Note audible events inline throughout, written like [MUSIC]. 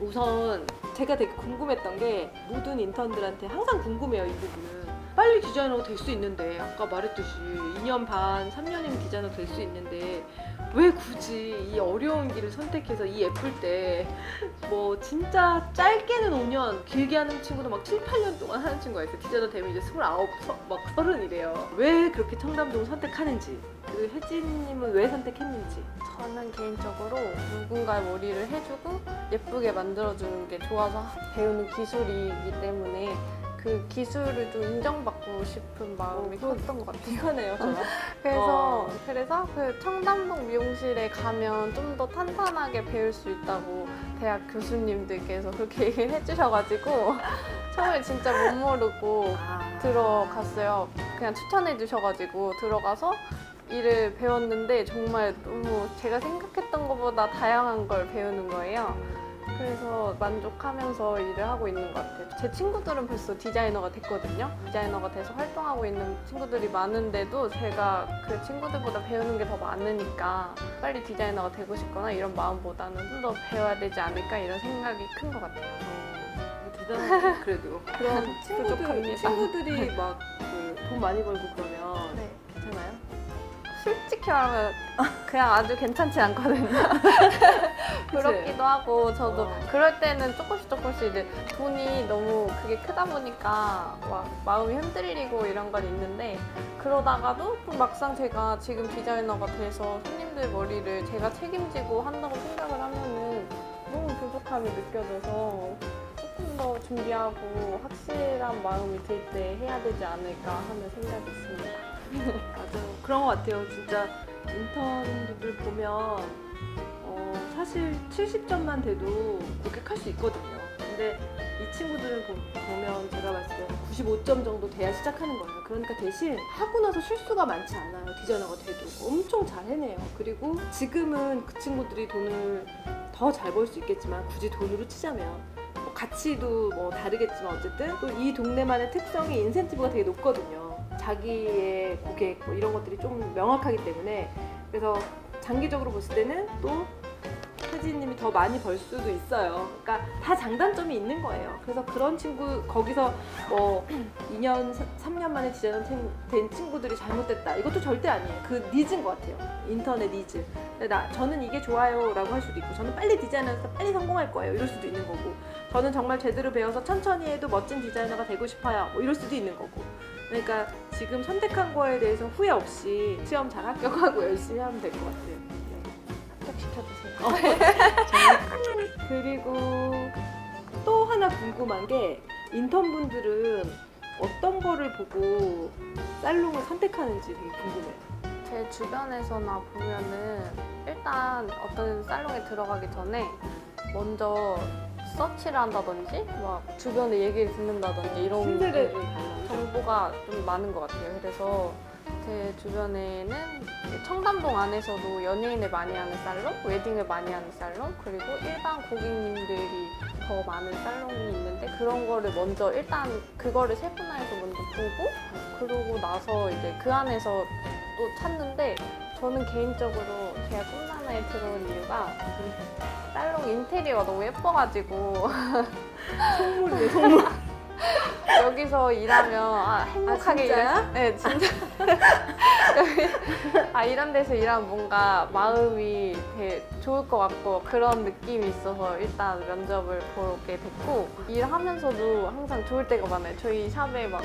우선 제가 되게 궁금했던 게 모든 인턴들한테 항상 궁금해요 이 부분은 빨리 디자이너가 될 수 있는데 아까 말했듯이 2년 반, 3년이면 디자이너 될수 있는데 왜 굳이 이 어려운 길을 선택해서 이 예쁠 때 뭐 진짜 짧게는 5년, 길게 하는 친구도 막 7, 8년 동안 하는 친구가 있어요. 디자이너 되면 이제 29, 서- 막 30이래요. 왜 그렇게 청담동을 선택하는지 그 혜진님은 왜 선택했는지 저는 개인적으로 누군가의 머리를 해주고 예쁘게 만들어주는 게 좋아서 배우는 기술이기 때문에 그 기술을 좀 인정받고 싶은 마음이 어, 그거 컸던 것 같아요. 저랑. [LAUGHS] 그래서 어. 그래서 그 청담동 미용실에 가면 좀 더 탄탄하게 배울 수 있다고 대학 교수님들께서 그렇게 [LAUGHS] 얘기를 해주셔가지고 [LAUGHS] 처음에 진짜 못 모르고 들어갔어요. 그냥 추천해 주셔가지고 들어가서 일을 배웠는데 정말 너무 제가 생각했던 것보다 다양한 걸 배우는 거예요. 그래서 만족하면서 일을 하고 있는 것 같아요. 제 친구들은 벌써 디자이너가 됐거든요. 디자이너가 돼서 활동하고 있는 친구들이 많은데도 제가 그 친구들보다 배우는 게 더 많으니까 빨리 디자이너가 되고 싶거나 이런 마음보다는 좀 더 배워야 되지 않을까 이런 생각이 큰 것 같아요. 대단하네 그래도 그럼 친구들. 친구들이 막 돈 많이 벌고. 괜찮아요? 솔직히 말하면 그냥 아주 괜찮지 않거든요. [LAUGHS] 부럽기도 하고 저도 어. 그럴 때는 조금씩 조금씩 이제 돈이 너무 그게 크다 보니까 막 마음이 흔들리고 이런 건 있는데 그러다가도 또 막상 제가 지금 디자이너가 돼서 손님들 머리를 제가 책임지고 한다고 생각을 하면은 너무 부족함이 느껴져서 조금 더 준비하고 확실한 마음이 들 때 해야 되지 않을까 하는 생각이 있습니다. 맞아요. 그런 것 같아요. 진짜 인턴들 보면 어, 사실 70점만 돼도 고객할 수 있거든요. 근데 이 친구들을 보, 보면 제가 봤을 때 95점 정도 돼야 시작하는 거예요. 그러니까 대신 하고 나서 실수가 많지 않아요. 디자이너가 돼도. 엄청 잘 해내요. 그리고 지금은 그 친구들이 돈을 더 잘 벌 수 있겠지만 굳이 돈으로 치자면 뭐 가치도 뭐 다르겠지만 어쨌든 또 이 동네만의 특성이 인센티브가 되게 높거든요. 자기의 고객 뭐 이런 것들이 좀 명확하기 때문에 그래서 장기적으로 봤을 때는 또 혜진님이 더 많이 벌 수도 있어요. 그러니까 다 장단점이 있는 거예요. 그래서 그런 친구 거기서 뭐 [CLEARS THROAT] 2년, 3년 만에 디자이너 생- 된 친구들이 잘못됐다. 이것도 절대 아니에요. 그 니즈인 것 같아요. 인터넷 니즈. 나 저는 이게 좋아요라고 할 수도 있고 저는 빨리 디자이너에서 빨리 성공할 거예요. 이럴 수도 있는 거고 저는 정말 제대로 배워서 천천히 해도 멋진 디자이너가 되고 싶어요. 뭐 이럴 수도 있는 거고. 그러니까 지금 선택한 거에 대해서 후회 없이 시험 잘 합격하고 [LAUGHS] 열심히 하면 될 것 같아요. 네. 합격시켜주세요. [LAUGHS] 그리고 또 하나 궁금한 게 인턴분들은 어떤 거를 보고 살롱을 선택하는지 되게 궁금해요. 제 주변에서나 보면은 일단 어떤 살롱에 들어가기 전에 먼저 서치를 한다든지 막 주변에 얘기를 듣는다든지 이런 신세대를 게 달라. 정보가 좀 많은 것 같아요. 그래서 제 주변에는 청담동 안에서도 연예인을 많이 하는 살롱, 웨딩을 많이 하는 살롱, 그리고 일반 고객님들이 더 많은 살롱이 있는데 그런 거를 먼저 일단 그거를 세분화해서 먼저 보고 그러고 나서 이제 그 안에서 또 찾는데 저는 개인적으로 제가 꿈나나에 들어온 이유가 살롱 인테리어가 너무 예뻐가지고 [LAUGHS] 선물이네 선물. 여기서 일하면 아, 행복하게 진짜야? 일할 수- 네 진짜. [LAUGHS] 여기- 아 이런 데서 일하면 뭔가 마음이 되게 좋을 것 같고 그런 느낌이 있어서 일단 면접을 보게 됐고 일하면서도 항상 좋을 때가 많아요. 저희 샵에 막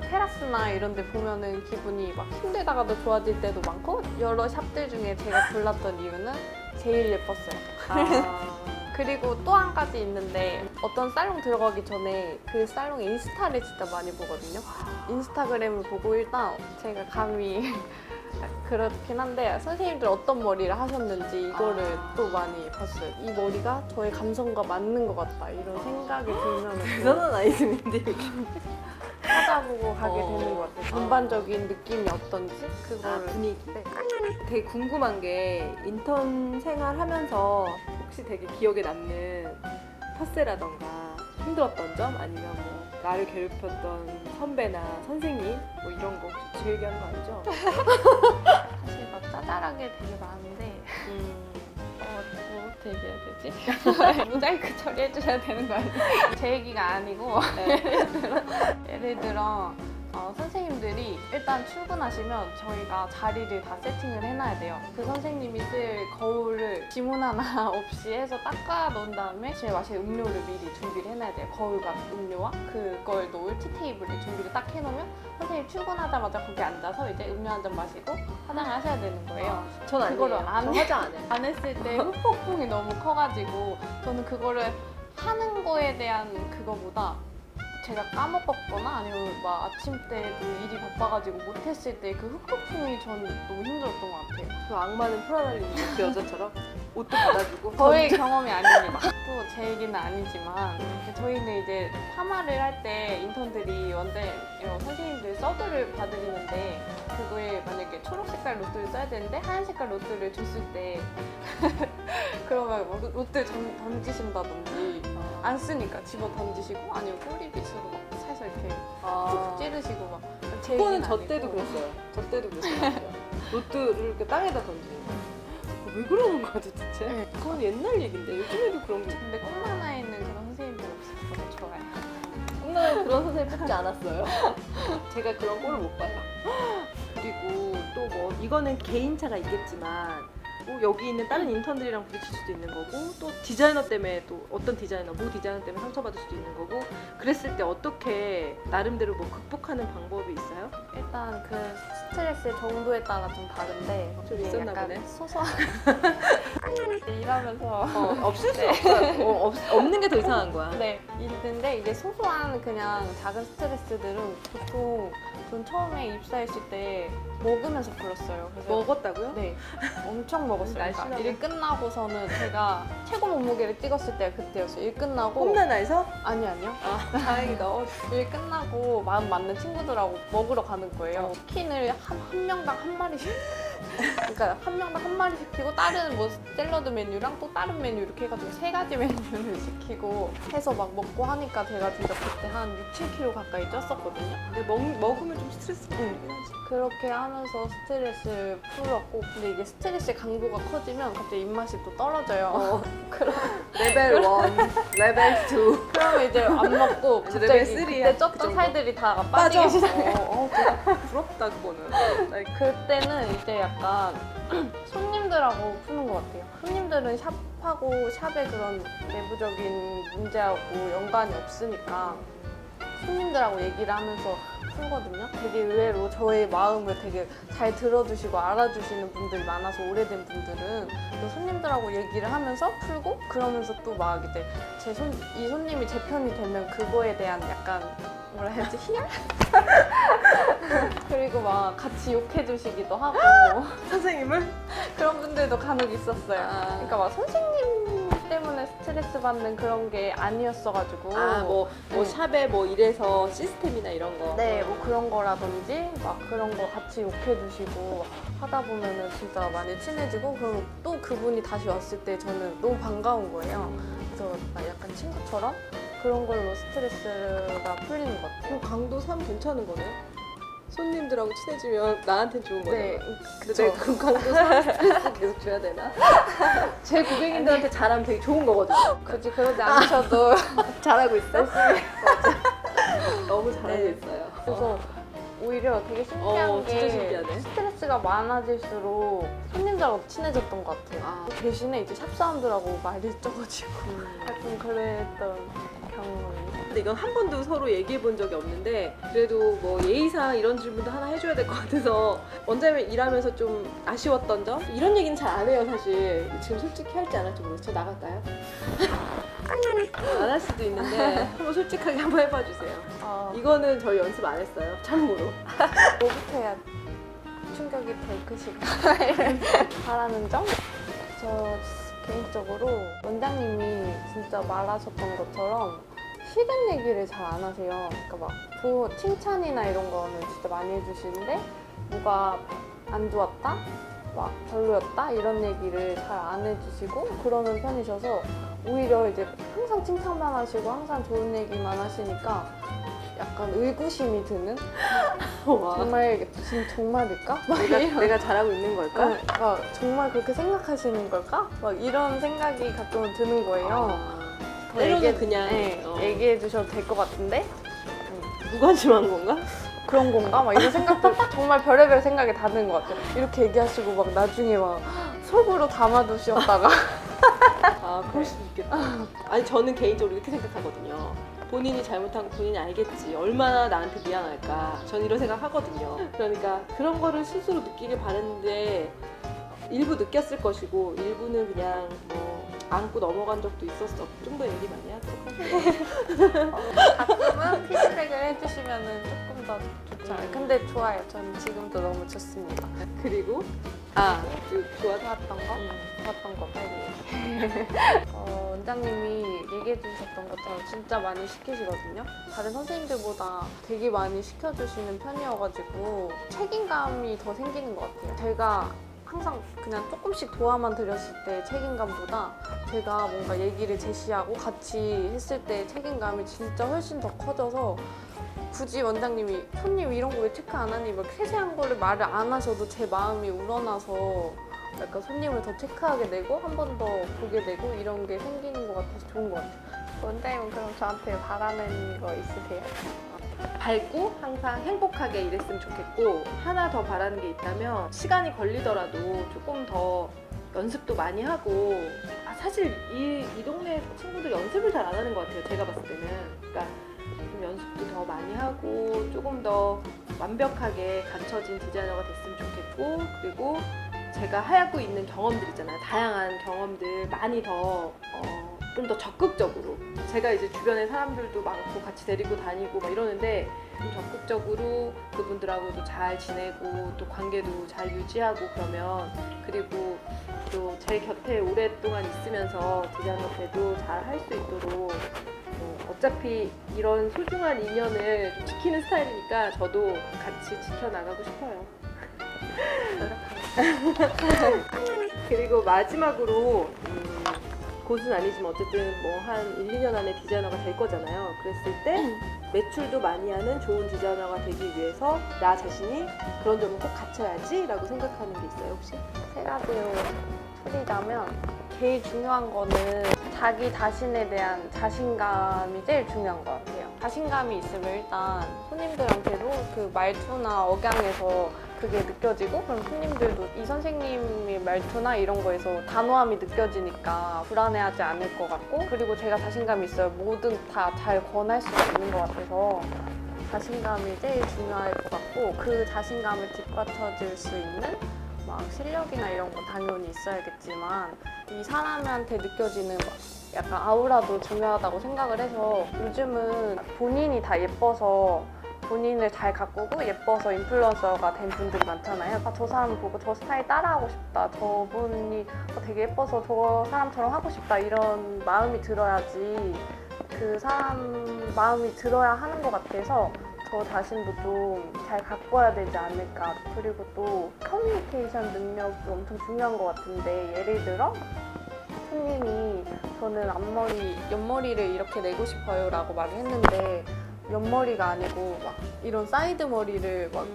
테라스나 이런 데 보면은 기분이 막 힘들다가도 좋아질 때도 많고 여러 샵들 중에 제가 골랐던 이유는 제일 예뻤어요. [LAUGHS] 아, 그리고 또 한 가지 있는데 어떤 살롱 들어가기 전에 그 살롱의 인스타를 진짜 많이 보거든요. 인스타그램을 보고 일단 제가 감히 [LAUGHS] 그렇긴 한데 선생님들 어떤 머리를 하셨는지 이거를 아. 또 많이 봤어요. 이 머리가 저의 감성과 맞는 것 같다 이런 생각이 들면 대단한 아이템인데. 찾아보고 가게 어. 되는 것 같아요. 전반적인 느낌이 어떤지 아, 그거를 분위기. 네. 되게 궁금한 게 인턴 생활하면서 혹시 되게 기억에 남는 텃세라던가 힘들었던 점 아니면 뭐 나를 괴롭혔던 선배나 선생님 뭐 이런 거 혹시 제 얘기하는 거 아니죠? [LAUGHS] 사실 막 짜잘하게 되게 많은데 음. 어, 뭐 어떻게 얘기해야 되지? [LAUGHS] 모자이크 처리해주셔야 되는 거 아니에요? 제 얘기가 아니고 [LAUGHS] 예를 들어, 예를 들어 어, 선생님들이 일단 출근하시면 저희가 자리를 다 세팅을 해놔야 돼요. 그 선생님이 쓸 거울을 지문 하나 [LAUGHS] 없이 해서 닦아 놓은 다음에 제일 마실 음료를 미리 준비를 해놔야 돼요. 거울과 음료와 그걸 놓을 티테이블을 준비를 딱 해놓으면 선생님 출근하자마자 거기 앉아서 이제 음료 한 잔 마시고 화장을 하셔야 되는 거예요. 전 아니에요. 그거를 안저 해. 화장 안 해. 안 했을 때 후폭풍이 너무 커가지고 저는 그거를 하는 거에 대한 그거보다 제가 까먹었거나 아니면 막 아침 때도 일이 바빠가지고 못했을 때그 후폭풍이 저는 너무 힘들었던 것 같아요. 그 악마는 프라달리 그 [LAUGHS] 여자처럼 옷도 받아주고 저의 경험이 아닙니다. 또 제 얘기는 아니지만 저희는 이제 파마를 할 때 인턴들이 원래 어, 선생님들 서드를 받으리는데 그거에 만약에 초록 색깔 로트를 써야 되는데 하얀 색깔 로트를 줬을 때 [LAUGHS] [LAUGHS] 그러면 뭐 로트 던, 던지신다든지 안 쓰니까 집어 던지시고 아니면 꼬리빗으로 막 살살 이렇게 툭 아, 찌르시고 막 제 그거는 얘기는 저 아니고. 때도 그랬어요. 저 때도 그랬어요. [LAUGHS] 로트를 이렇게 땅에다 던지는 거. 왜 그러는 거야 도대체? 네. 그건 옛날 얘긴데 요즘에도 그런 게 근데 꿈나나에는 그런 선생님들 없어서 좋아요. 꿈나라에 그런 선생님 뽑지 않았어요. [LAUGHS] 제가 그런 꼴을 못 봐요. 그리고 또 뭐 이거는 개인차가 있겠지만 뭐 여기 있는 다른 인턴들이랑 부딪힐 수도 있는 거고 또 디자이너 때문에 또 어떤 디자이너 모 디자이너 때문에 상처받을 수도 있는 거고 그랬을 때 어떻게 나름대로 뭐 극복하는 방법이 있어요? 일단 그 스트레스 정도에 따라 좀 다른데 좀 이게 있었나 약간 보네. 소소한 [LAUGHS] 일하면서 어, 없을 수 없어요. 어, 없, 없는 게 더 이상한 거야. 네 있는데 이제 소소한 그냥 작은 스트레스들은 보통 전 처음에 입사했을 때 먹으면서 풀었어요. 그래서 먹었다고요? 네 엄청 먹었어요. 그러니까 날씬하네. 일 끝나고서는 제가 최고 몸무게를 찍었을 때가 그때였어요. 일 끝나고 홈나나에서? 아니 아니요. 아, 다행이다. 어, 일 끝나고 마음 맞는 친구들하고 먹으러 가는 거예요. 어. 치킨을 한, 한 명당 한 마리씩. 그러니까 한 명당 한 마리 시키고 다른 뭐 샐러드 메뉴랑 또 다른 메뉴 이렇게 해가지고 세 가지 메뉴를 [LAUGHS] 시키고 해서 막 먹고 하니까 제가 진짜 그때 한 6, 7kg 가까이 쪘었거든요. 근데 먹, 먹으면 좀 스트레스 받긴 하지. 그렇게 하면서 스트레스 풀었고 근데 이게 스트레스 강도가 커지면 갑자기 입맛이 또 떨어져요. 어, [LAUGHS] 레벨 1, 레벨 2. 그러면 이제 안 먹고 갑자기 레벨 쓰리야, 그때 그 쪘던 정도. 살들이 다. 빠지기 시작해 요. 어, 어, 되게 부럽다 그거는. 그때는 이제 약간 [CLEARS THROAT] 손님들하고 푸는 것 같아요. 손님들은 샵하고 샵의 그런 내부적인 문제하고 연관이 없으니까 손님들하고 얘기를 하면서 풀거든요. 되게 의외로 저의 마음을 되게 잘 들어주시고 알아주시는 분들이 많아서 오래된 분들은 또 손님들하고 얘기를 하면서 풀고 그러면서 또 막 이제 제 손, 이 손님이 제 편이 되면 그거에 대한 약간 뭐라 해야지 희열? [LAUGHS] 그리고 막 같이 욕해 주시기도 하고 [LAUGHS] 선생님을? 그런 분들도 간혹 있었어요. 아. 그러니까 막 선생님 때문에 스트레스 받는 그런 게 아니었어가지고 아, 뭐, 뭐 음. 샵에 뭐 이래서 시스템이나 이런 거. 네, 뭐 그런 거라든지 막 그런 거 같이 욕해 주시고 하다 보면은 진짜 많이 친해지고 그럼 또 그분이 다시 왔을 때 저는 너무 반가운 거예요. 그래서 막 약간 친구처럼 그런 걸로 스트레스가 풀리는 것 같아요. 그럼 강도 3 괜찮은 거네? 손님들하고 친해지면 나한텐 좋은 거네. 네, 근데 그쵸. 내가 그 강도 3 스트레스 계속 줘야 되나? [LAUGHS] 제 고객님들한테 잘하면 되게 좋은 거거든요. 굳이 그러지 않으셔도 [LAUGHS] 잘하고 있어? [LAUGHS] 너무 잘하고 네. 있어요. 그래서 오히려 되게 신기한 어, 게 진짜 신기하네. 스트레스 가 많아질수록 손님들하고 친해졌던 것 같아요. 아. 대신에 이제 샵 사람들하고 말이 음. [LAUGHS] 약간 그랬던 경험이. 근데 이건 한 번도 서로 얘기해 본 적이 없는데 그래도 뭐 예의상 이런 질문도 하나 해줘야 될 것 같아서 원장님 일하면서 좀 아쉬웠던 점? 이런 얘기는 잘 안 해요 사실 지금 솔직히 할지 안 할지 모르겠어요 저 나갈까요? 안 할 수도 있는데 한번 솔직하게 한번 해봐 주세요 어, 이거는 저희 연습 안 했어요 참고로 [LAUGHS] 뭐부터 해야 충격이 덜 크실까 [LAUGHS] 바라는 점? 저 개인적으로 원장님이 진짜 말하셨던 것처럼 싫은 얘기를 잘 안 하세요. 그러니까 막 부- 칭찬이나 이런 거는 진짜 많이 해주시는데 뭐가 안 좋았다? 막 별로였다? 이런 얘기를 잘 안 해주시고 그러는 편이셔서 오히려 이제 항상 칭찬만 하시고 항상 좋은 얘기만 하시니까 약간 의구심이 드는 와. 정말 지금 정말일까? 막 [LAUGHS] 내가, 이런 내가 잘하고 있는 걸까? 네, 막 정말 그렇게 생각하시는 걸까? 막 이런 생각이 가끔 드는 거예요. 아, 더 때로는 얘기해- 그냥 네, 어, 얘기해 주셔도 될 것 같은데 무관심한 건가? 그런 건가? 막 이런 생각들 [LAUGHS] 정말 별의별 생각이 다 드는 것 같아요. 이렇게 얘기하시고 막 나중에 막 속으로 담아두셨다가 [LAUGHS] 아, 그럴 수도 있겠다. 아니, 저는 개인적으로 이렇게 생각하거든요. 본인이 잘못한 거 본인이 알겠지. 얼마나 나한테 미안할까. 전 이런 생각 하거든요. 그러니까 그런 거를 스스로 느끼길 바랬는데 일부 느꼈을 것이고 일부는 그냥 뭐 안고 넘어간 적도 있었어. 좀 더 얘기 많이 하도록 하죠. 가끔은 피드백을 해주시면 조금 더 좋죠. 음. 근데 좋아요. 저는 지금도 너무 좋습니다. 그리고 아, 그 좋아. 좋았던 거? 음. 좋았던 거 빨리. 어, [LAUGHS] 원장님이 얘기해 주셨던 것처럼 진짜 많이 시키시거든요. 다른 선생님들보다 되게 많이 시켜주시는 편이어가지고 책임감이 더 생기는 것 같아요. 제가 항상 그냥 조금씩 도와만 드렸을 때 책임감보다 제가 뭔가 얘기를 제시하고 같이 했을 때 책임감이 진짜 훨씬 더 커져서 굳이 원장님이 손님 이런 거 왜 체크 안 하니 막 세세한 거를 말을 안 하셔도 제 마음이 우러나서 약간 손님을 더 체크하게 되고 한 번 더 보게 되고 이런 게 생기는 것 같아서 좋은 것 같아요. 원장님은 그럼 저한테 바라는 거 있으세요? 밝고 항상 행복하게 일했으면 좋겠고 하나 더 바라는 게 있다면 시간이 걸리더라도 조금 더 연습도 많이 하고 아, 사실 이, 이 동네 친구들 연습을 잘 안 하는 것 같아요 제가 봤을 때는 그러니까 좀 연습도 더 많이 하고 조금 더 완벽하게 갖춰진 디자이너가 됐으면 좋겠고 그리고 제가 하고 있는 경험들 있잖아요 다양한 경험들 많이 더 어, 좀 더 적극적으로 제가 이제 주변에 사람들도 많고 같이 데리고 다니고 막 이러는데 좀 적극적으로 그분들하고도 잘 지내고 또 관계도 잘 유지하고 그러면 그리고 또 제 곁에 오랫동안 있으면서 디자이너 때도 잘 할 수 있도록 뭐 어차피 이런 소중한 인연을 좀 지키는 스타일이니까 저도 같이 지켜나가고 싶어요. [LAUGHS] [LAUGHS] 그리고 마지막으로 음, 곧은 아니지만 어쨌든 뭐 한 1, 2년 안에 디자이너가 될 거잖아요. 그랬을 때 매출도 많이 하는 좋은 디자이너가 되기 위해서 나 자신이 그런 점을 꼭 갖춰야지 라고 생각하는 게 있어요 혹시? 세 가지로 풀이자면 제일 중요한 거는 자기 자신에 대한 자신감이 제일 중요한 것 같아요. 자신감이 있으면 일단 손님들한테도 그 말투나 억양에서 그게 느껴지고 그럼 손님들도 이 선생님의 말투나 이런 거에서 단호함이 느껴지니까 불안해하지 않을 것 같고 그리고 제가 자신감이 있어요. 뭐든 다 잘 권할 수 있는 것 같아서 자신감이 제일 중요할 것 같고 그 자신감을 뒷받쳐줄 수 있는 막 실력이나 이런 건 당연히 있어야겠지만 이 사람한테 느껴지는 막 약간 아우라도 중요하다고 생각을 해서 요즘은 본인이 다 예뻐서 본인을 잘 가꾸고 예뻐서 인플루언서가 된 분들이 많잖아요. 아, 저 사람 보고 저 스타일 따라하고 싶다. 저분이 되게 예뻐서 저 사람처럼 하고 싶다. 이런 마음이 들어야지 그 사람 마음이 들어야 하는 것 같아서 저 자신도 좀 잘 가꿔야 되지 않을까. 그리고 또 커뮤니케이션 능력이 엄청 중요한 것 같은데 예를 들어 손님이 저는 앞머리, 옆머리를 이렇게 내고 싶어요 라고 말을 했는데 옆머리가 아니고 막 이런 사이드 머리를 막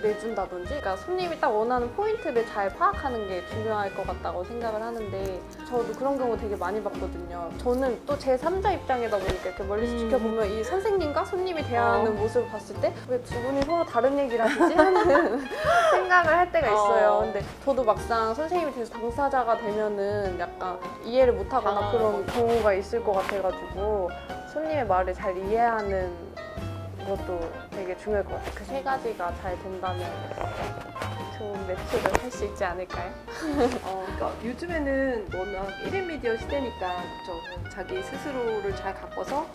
내준다든지 그러니까 손님이 딱 원하는 포인트를 잘 파악하는 게 중요할 것 같다고 생각을 하는데 저도 그런 경우 되게 많이 봤거든요. 저는 또 제 3자 입장이다 보니까 이렇게 멀리서 음. 지켜보면 이 선생님과 손님이 대화하는 어. 모습을 봤을 때 왜 두 분이 서로 다른 얘기를 하시지 하는 [LAUGHS] 생각을 할 때가 있어요. 어. 근데 저도 막상 선생님이 돼서 당사자가 되면은 약간 이해를 못하거나 그런. 경우가 있을 것 같아가지고 손님의 말을 잘 이해하는 것도 되게 중요할 것 같아요. 그 세 가지가 잘 된다면 좋은 매출을 할 수 있지 않을까요? [LAUGHS] 어, 그러니까 요즘에는 워낙 1인 미디어 시대니까 그쵸? 자기 스스로를 잘 가꿔서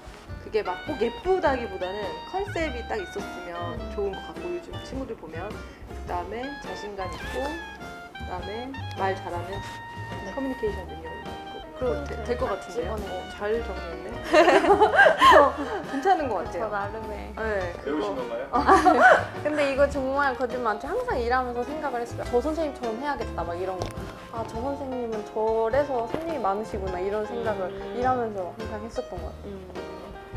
그게 막 꼭 예쁘다기보다는 컨셉이 딱 있었으면 좋은 것 같고 요즘 친구들 보면 그 다음에 자신감 있고 그 다음에 말 잘하는 커뮤니케이션 능력이 있고 그리고 될 것 같은데요? 어, 잘 정리했네 [LAUGHS] 괜찮은 것 저 같아요 나름의. 네, 배우신 그거 건가요? [LAUGHS] 근데 이거 정말 거짓말 않죠. 항상 일하면서 생각을 했어요. 저 선생님처럼 해야겠다. 막 이런 거. 아, 저 선생님은 저래서 손님이 많으시구나. 이런 생각을 음. 일하면서 항상 했었던 것 같아요. 음,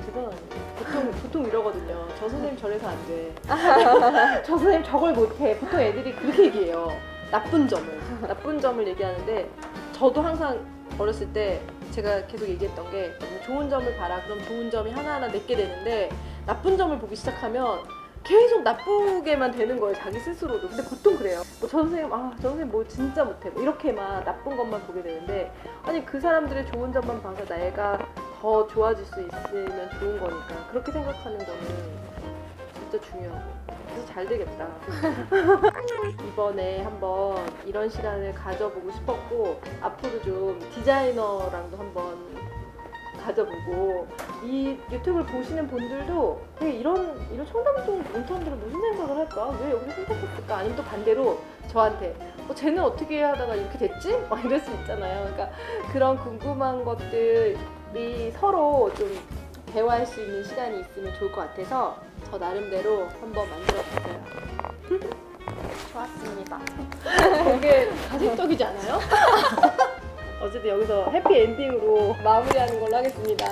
대단하네. 보통 보통 이러거든요. 저 선생님 저래서 안 돼. [LAUGHS] 저 선생님 저걸 못해. 보통 애들이 그렇게 얘기해요. 나쁜 점을 나쁜 점을 얘기하는데 저도 항상 어렸을 때 제가 계속 얘기했던 게 좋은 점을 봐라. 그럼 좋은 점이 하나하나 내게 되는데 나쁜 점을 보기 시작하면 계속 나쁘게만 되는 거예요 자기 스스로도. 근데 보통 그래요. 뭐 저 선생님 아저 선생님 뭐 진짜 못해. 뭐 이렇게만 나쁜 것만 보게 되는데 아니 그 사람들의 좋은 점만 봐서 내가 더 좋아질 수 있으면 좋은 거니까 그렇게 생각하는 거는 진짜 중요하고 그래서 잘 되겠다 [LAUGHS] 이번에 한번 이런 시간을 가져보고 싶었고 앞으로 좀 디자이너랑도 한번 가져보고 이 유튜브를 보시는 분들도 되게 이런 이런 청담동 인턴들은 무슨 생각을 할까? 왜 여기서 선택했을까? 아니면 또 반대로 저한테 어, 쟤는 어떻게 하다가 이렇게 됐지? [LAUGHS] 막 이럴 수 있잖아요. 그러니까 그런 궁금한 것들이 서로 좀 대화할 수 있는 시간이 있으면 좋을 것 같아서 저 나름대로 한번 만들어봤어요. 좋았습니다. 되게 가식적이지 않아요? [LAUGHS] 어쨌든 여기서 해피 엔딩으로 마무리하는 걸로 하겠습니다.